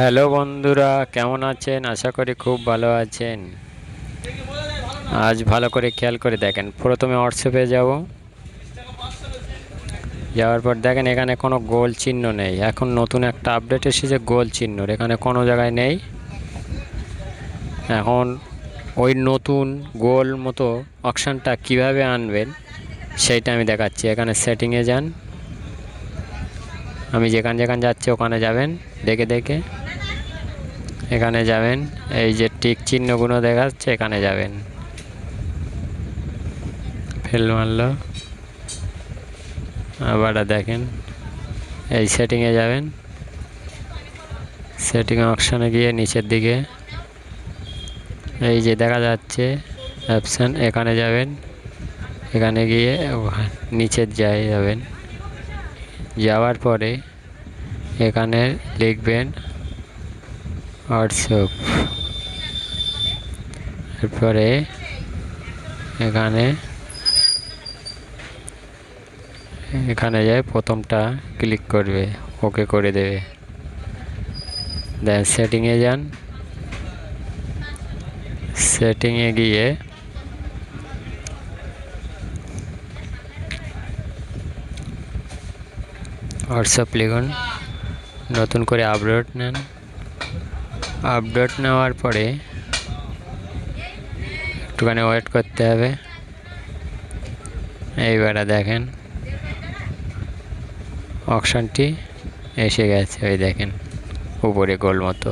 Hello বন্ধুরা, কেমন আছেন? আশা করি খুব ভালো আছেন। আজ ভালো করে খেয়াল করে দেখেন, প্রথমে হোয়াটসঅ্যাপে যাব। যাওয়ার পর দেখেন এখানে কোনো গোল চিহ্ন নেই। এখন নতুন একটা আপডেট এসেছে গোল চিহ্ন এখানে কোনো জায়গায় নেই। এখন ওই নতুন গোল মতো অপশানটা কীভাবে আনবেন, সেইটা আমি দেখাচ্ছি। এখানে সেটিংয়ে যান। আমি যেখানে যেখানে যাচ্ছি, ওখানে যাবেন, দেখে দেখে। এখানে যাবেন। এই যে টিক চিহ্নগুলো দেখাচ্ছে, এখানে যাবেন। ফেল মারলো। আবার দেখেন। এই সেটিংয়ে যাবেন। সেটিং অপশানে গিয়ে নিচের দিকে। এই যে দেখা যাচ্ছে অপশান এখানে যাবেন। এখানে গিয়ে নিচের যায় যাবেন। যাওয়ার পরে এখানে লিখবেন হোয়াটসঅ্যাপ। এরপরে এখানে এখানে যায় প্রথমটা ক্লিক করবে, ওকে করে দেবে। দেন সেটিংয়ে যান। সেটিংয়ে গিয়ে হোয়াটসঅ্যাপ লিখুন। নতুন করে আপডেট নেন। আপডেট নেওয়ার পরে একটুখানি ওয়েট করতে হবে। এইবারে দেখেন অপশানটি এসে গেছে, ওই দেখেন, উপরে গোল মতো।